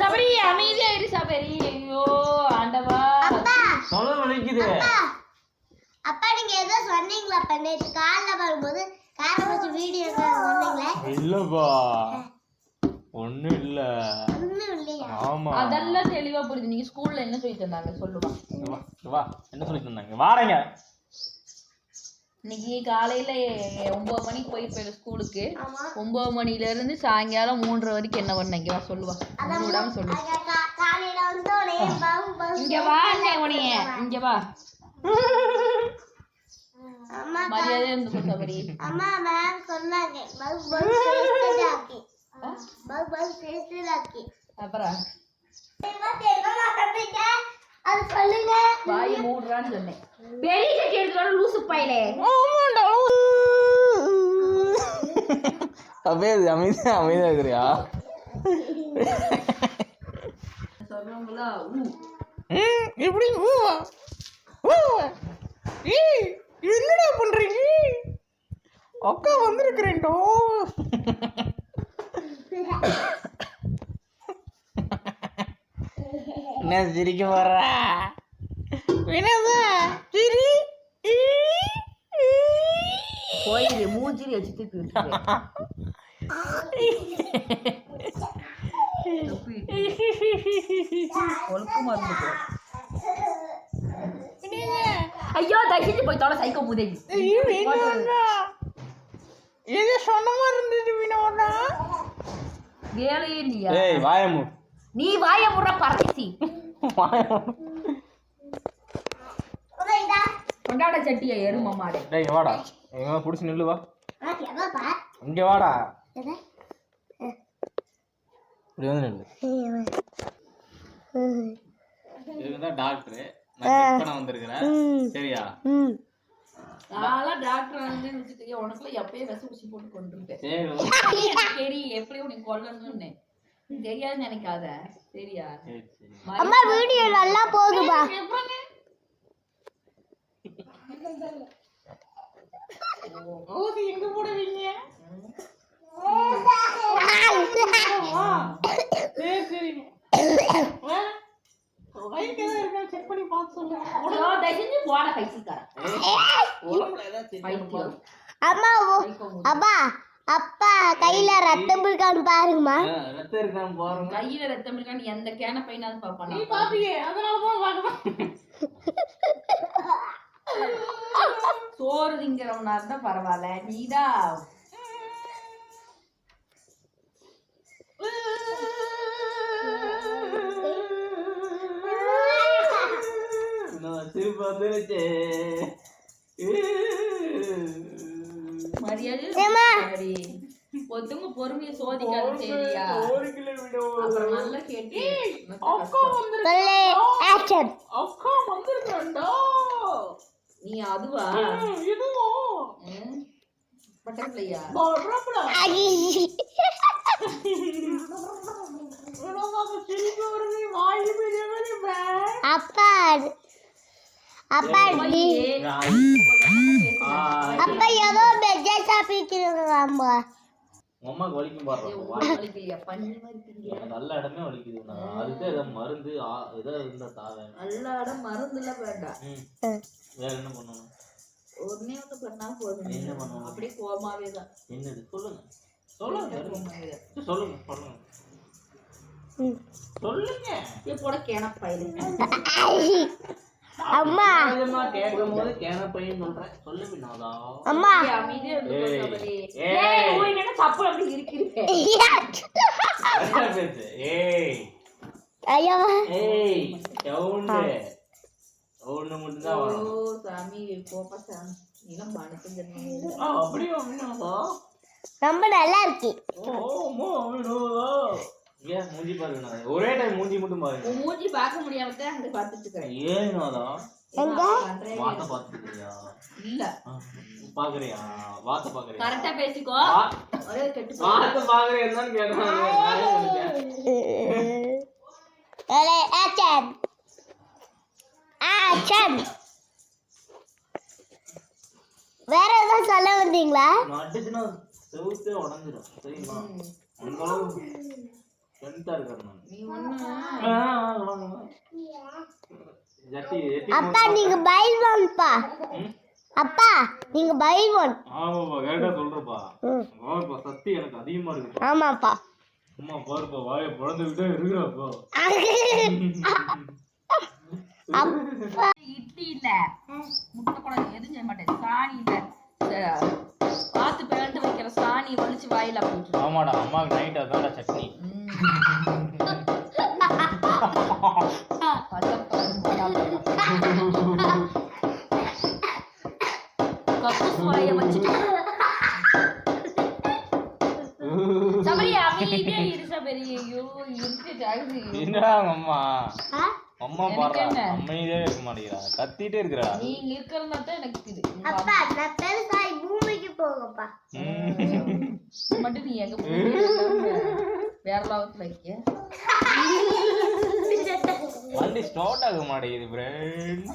சபரி அமைதியா இரு சபரி. ஐயோ ஆண்டவா. அப்பா. தொலை வலிக்குது. அப்பா. அப்பா நீங்க ஏதோ சொன்னீங்களா அப்ப? நேற்று காலைல வரும்போது காரை வச்சு வீடியோ சொன்னீங்களே. இல்லப்பா. ஒண்ணும் இல்ல. ஒண்ணும் இல்லையா? ஆமா. அதெல்லாம் தெளிவா புரியுது. நீங்க ஸ்கூல்ல என்ன சொல்லி தந்தாங்க சொல்லுவா. வா என்ன சொல்லி தந்தாங்க வாரேங்க இன்னைக்கு காலையில ஒன்பது மணிக்கு போய் போயிரு ஸ்கூலுக்கு. ஒன்பது மணில இருந்து சாயங்காலம் மூன்றரை வரைக்கும் என்ன பண்ணீங்க வா சொல்லுவா விடாம சொல்லு. இங்க வா உனைய இங்க வா. அம்மா மரியாதை இருந்து சபரி அம்மா மேம் சொன்னாங்க. பேசுதாக்கி அப்புறம்? அது சொல்லுங்க. வாய் மூடுறான்னு சொன்னேன். பெரிய சட்டி எடுத்துட்டு லூசு பையலே. அப்படியே அமைதியா அமைதியா இருக்கிறியா? சொல்றவங்களா ஊ. எப்படி? ஊவா? ஊவா? ஏய் என்னடா பண்றீங்க? அக்கா வந்திருக்கிறேன்டோ. என்ன சிரிக்க போறா? வினதா சிரி போயிரு மூஞ்சிரி வச்சு தூக்கி விட்டுரு. ஒழுக்கு மருந்து போ. ஐயோ தயவு போய் தொலை சைக்கோ முதலி எது சொன்ன மாதிரி இருந்தது வினோதா வேலையே இல்லையா ஏய் வாயமு நீ வாய முடுற பரதேசி இதா கொண்டாட சட்டியா எரும மாடு டேய் வாடா எங்க புடிச்சு நில்லு வா இங்க வாடா. இப்படி வந்து நில்லு. டாக்டர் நான் செக் பண்ண வந்திருக்கிறேன். சரியா? ம். நான்லாம் டாக்டர் வந்து வச்சுட்டு உனக்குலாம் எப்பயே விச ஊசி போட்டு கொண்டிருப்பேன் சரி எப்படி உனக்கு கொல்லணும்னு தெரியாதுன்னு நினைக்காத. சரியா? சரி சரி. அம்மா வீடியோ நல்லா போகுதுப்பா. ஊசி எங்க போடுவீங்க சரி சரிங்க செக் பண்ணி பார்த்து சொல்லுங்க போட. அம்மா. அப்பா அப்பா கையில ரத்தம் இருக்கான்னு பாருங்கம்மா ரத்தம் இருக்கான்னு பாருங்க கையில ரத்தம் இருக்கான்னு எந்த கேன பையனாவது பாப்பானா பாப்பீங்க அதனாலதான் பார்க்கணும் சோறு திங்கிறவனா இருந்தா பரவாயில்ல. நீதான் நான் திருப்பி வந்துருச்சு. மரியாதை. ஒருத்தவங்க பொறுமையை சோதிக்காது சரியா அப்புறம் நல்லா கேட்டு அக்கா வந்து சொல்லு ஆக்ஷன் அக்கா வந்திருக்காண்டா நீ அதுவா? பட்டர்ஃப்ளையா அப்பா அப்பா அப்பா ஏதோ பெஜ்ஜா சாப்பிட்டுருங்க அம்மா அம்மாக்கு வலிக்கும் பாடுறோம். நல்ல இடமே வலிக்குது. அதுக்கு ஏதோ மருந்து ஆ- ஏதோ இருந்தா தாவேன் எல்லா இடம் மருந்துலாம் வேண்டாம். ம். வேற என்ன பண்ணணும்? ஒன்னே ஒண்ணு பண்ணா போதும். என்ன பண்ணணும்? அப்படியே கோமாவே தான். என்னது? சொல்லுங்க. சொல்லுங்க. சொல்லுங்க. சொல்லுங்க. சொல்லுங்க. இது போட கேனப்பயிரு அம்மா. அம்மா. ரொம்ப நல்லா இருக்கு. ஏன் மூஞ்சி பாரு வினோதா. ஒரே டைம் மூஞ்சி மட்டும் பாருங்க உன் மூஞ்சி பார்க்க முடியாம தான் அங்க பார்த்துட்டு இருக்கிறேன் ஏன் வினோதா எங்க வாத்த பாத்துக்கிறியா இல்ல. பாக்குறியா வாத்த பாக்குறியா கரெக்டா பேசிக்கோ. வா- ஒரே கெட்டு போ. வாத்த பாக்குறியான்னு கேட்டாங்க ஆக்ஷன் ஆக்ஷன் வேற ஏதாவது சொல்ல வந்தீங்களா? செவுத்தே உடஞ்சிடும் சரிங்களா? ஸ்ட்ரென்த்தா இருக்கிறேன் நான் நீ ஒண்ணு. ஜட்டி அப்பா நீங்க பைல்வான்ப்பா? அப்பா நீங்க பைல்வான் ஆமாப்பா கரெக்டா சொல்றப்பா. வாய்ப்பா சக்தி எனக்கு அதிகமா இருக்கு. ஆமாப்பா. அம்மா பாருப்பா வாயை பிறந்துகிட்டே இருக்கிறப்போ. இட்லி இல்ல. முட்டை குழம்பு எதுவும் செய்ய மாட்டேன். சாணி கக்கூஸ் வாய வச்சுட்டு. சபரி அமைதியா இரு சபரி. ஐயோ இருக்கு ஆகுது என்னடா உங்க அம்மா? ஆ? அம்மா எனக்கு பாடுறா. என்ன? அமைதியே இருக்க மாட்டேங்கிறா. கத்திட்டே இருக்கிறா. நீங்க இருக்கிறதா தான் எனக்கு இது உங்க அப்பா நான் பெருசாகி பூமிக்கு போகப்பா. ம். மட்டும் நீ எங்க போய் வேற லாவத்துல வைக்க வண்டி ஸ்டார்ட் ஆக மாட்டேங்குது பிரண்ட்